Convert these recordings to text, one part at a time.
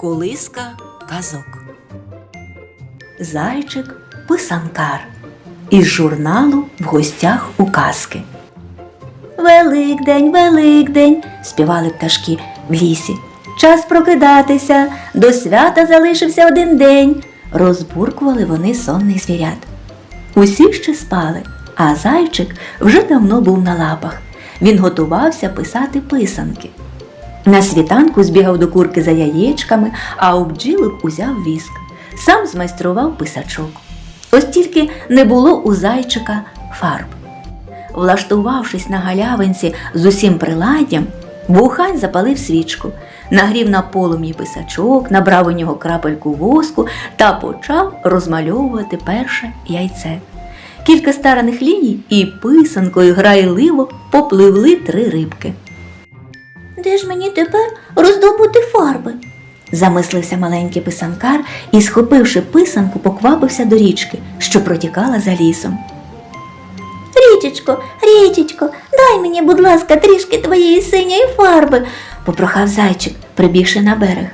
Колиска казок. Зайчик писанкар із журналу в гостях у казки. Великдень, Великдень, співали пташки в лісі. Час прокидатися, до свята залишився один день. Розбуркували вони сонних звірят. Усі ще спали, а зайчик вже давно був на лапах. Він готувався писати писанки. На світанку збігав до курки за яєчками, а у бджілок узяв віск. Сам змайстрував писачок. Ось тільки не було у зайчика фарб. Влаштувавшись на галявинці з усім приладдям, Вухань запалив свічку, нагрів на полум'ї писачок, набрав у нього крапельку воску та почав розмальовувати перше яйце. Кілька стараних ліній і писанкою грайливо попливли три рибки. Де ж мені тепер роздобути фарби? замислився маленький писанкар і, схопивши писанку, поквапився до річки, що протікала за лісом. Річечко, річечко, дай мені, будь ласка, трішки твоєї синьої фарби, попрохав зайчик, прибігши на берег.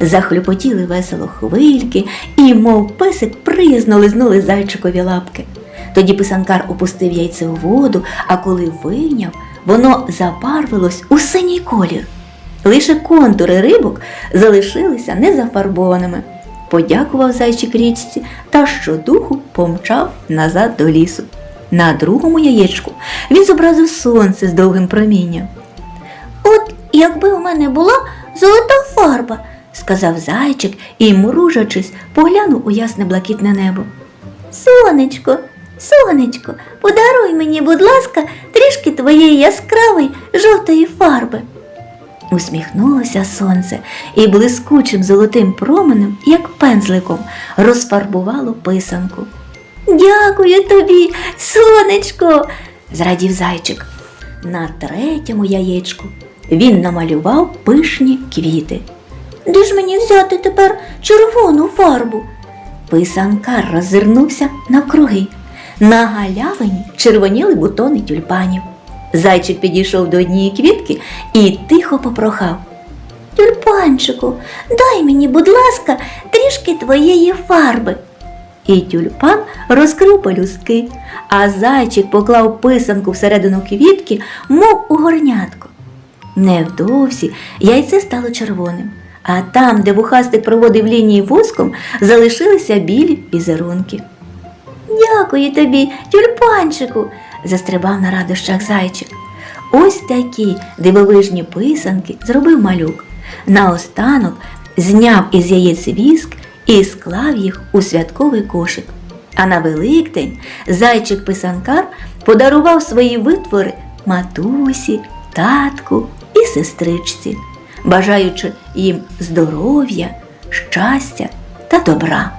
Захлюпотіли весело хвильки і, мов песик, приязно лизнули зайчикові лапки. Тоді писанкар опустив яйце у воду, а коли вийняв, воно забарвилось у синій колір. Лише контури рибок залишилися незафарбованими. Подякував зайчик річці та щодуху помчав назад до лісу. На другому яєчку він зобразив сонце з довгим промінням. От якби у мене була золота фарба, сказав зайчик і, мружачись, поглянув у ясне блакитне небо. Сонечко, сонечко, подаруй мені, будь ласка, трішки твоєї яскравої жовтої фарби. Усміхнулося сонце і блискучим золотим променем, як пензликом, розфарбувало писанку. Дякую тобі, сонечко, зрадів зайчик. На третьому яєчку він намалював пишні квіти. Де ж мені взяти тепер червону фарбу? Писанкар роззирнувся навкруги. На галявині червоніли бутони тюльпанів. Зайчик підійшов до однієї квітки і тихо попрохав. Тюльпанчику, дай мені, будь ласка, трішки твоєї фарби. І тюльпан розкрив пелюстки, а зайчик поклав писанку всередину квітки, мов у горнятко. Невдовзі яйце стало червоним, а там, де вухастик проводив лінії воском, залишилися білі візерунки. Дякую тобі, тюльпанчику, застрибав на радощах зайчик. Ось такі дивовижні писанки зробив малюк. Наостанок зняв із яєць віск і склав їх у святковий кошик. А на Великдень зайчик-писанкар подарував свої витвори матусі, татку і сестричці, бажаючи їм здоров'я, щастя та добра.